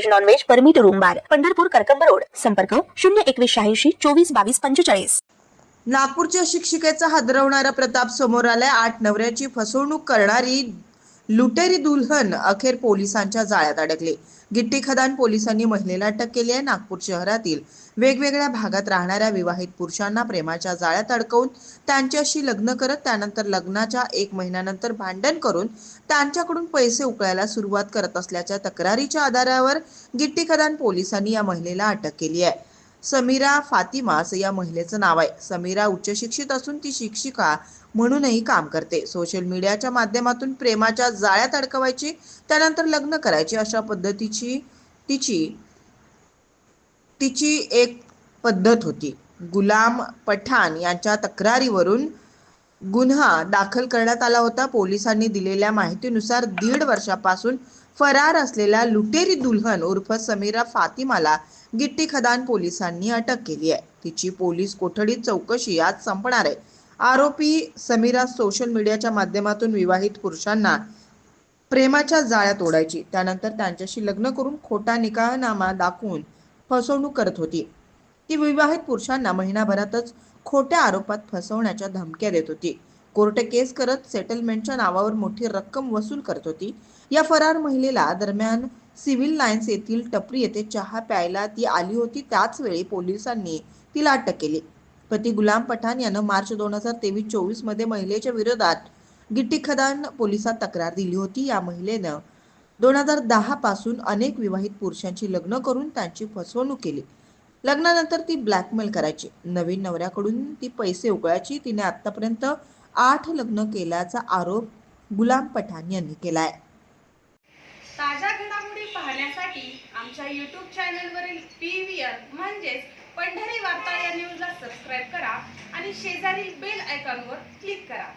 veg non veg permit room bar Pandharpur Karkamb road. संपर्क शून्य एकवीस शहाऐंशी चोवीस बावीस पंचेचाळीस. नागपूरच्या शिक्षिकेचा हादरवणारा प्रताप समोर आलाय. आठ नवऱ्याची फसवणूक करणारी लुटेरी दुल्हन अखेर पोलिसांच्या जाळ्यात अडकले. गिट्टी खदान पोलिसांनी महिलेला अटक केली आहे नागपूर शहरातील. वेगवेगळ्या भागात राहणाऱ्या विवाहित पुरुषांना प्रेमाच्या जाळ्यात अडकवून त्यांच्याशी लग्न करत त्यानंतर लग्नाच्या एक महिन्यानंतर भांडण करून त्यांच्याकडून पैसे उकळायला सुरुवात करत असल्याच्या तक्रारीच्या आधारावर गिट्टी खदान पोलिसांनी या महिलेला अटक केली आहे. समीरा फातिमा असं या महिलेचं नाव आहे. समीरा उच्च शिक्षित असून ती शिक्षिका म्हणूनही काम करते. सोशल मीडियाच्या माध्यमातून प्रेमाच्या जाळ्यात अडकवायची त्यानंतर लग्न करायची अशा पद्धतीची तिची तिची एक पद्धत होती. गुलाम पठाण यांच्या तक्रारीवरून गुन्हा दाखल करण्यात आला होता. पोलिसांनी दिलेल्या माहितीनुसार दीड वर्षापासून फरार असलेल्या लुटेरी दुल्हन उर्फ समीरा फातिमाला गिट्टी खदान पोलिसांनी अटक केली आहे. तिची पोलीस कोठडीत चौकशी आज संपणार आहे. आरोपी समीरा सोशल मीडियाच्या माध्यमातून विवाहित पुरुषांना प्रेमाच्या जाळ्यात ओढायची. त्यानंतर त्यांच्याशी लग्न करून खोटा निकाहनामा दाखवून फसवणूक करत होती. ती विवाहित पुरुषांना महिनाभरातच खोट्या आरोपात फसवण्याच्या धमक्या देत होती. कोर्ट केस करत सेटलमेंटच्या नावावर मोठी रक्कम वसूल करत होती. या फरार महिलेला दरम्यान सिव्हिल लाईन्स येथील टपरी येथे चहा प्यायला ती आली होती. त्याच वेळी पोलिसांनी तिला अटक केली. पती गुलाम पठाण यानं मार्च दोन हजार तेवीस चोवीसमध्ये महिलेच्या विरोधात गिट्टी खदान पोलिसात तक्रार दिली होती. या महिलेनं दोन हजार दहा पासून अनेक विवाहित पुरुषांची लग्न करून त्यांची फसवणूक केली. लग्नानंतर ती ब्लॅकमेल करायची. नवीन नवऱ्याकडून ती पैसे उकळायची. तिने आतापर्यंत आठ लग्न केल्याचा आरोप गुलाम पठाण यांनी केलाय. ताज्या घडामोडी पाहण्यासाठी आमच्या यूट्यूब चॅनलवरील पी व्ही आर म्हणजेच पंढरी वार्ता या न्यूजला सबस्क्राईब करा आणि शेजारील बेल आयकॉनवर क्लिक करा.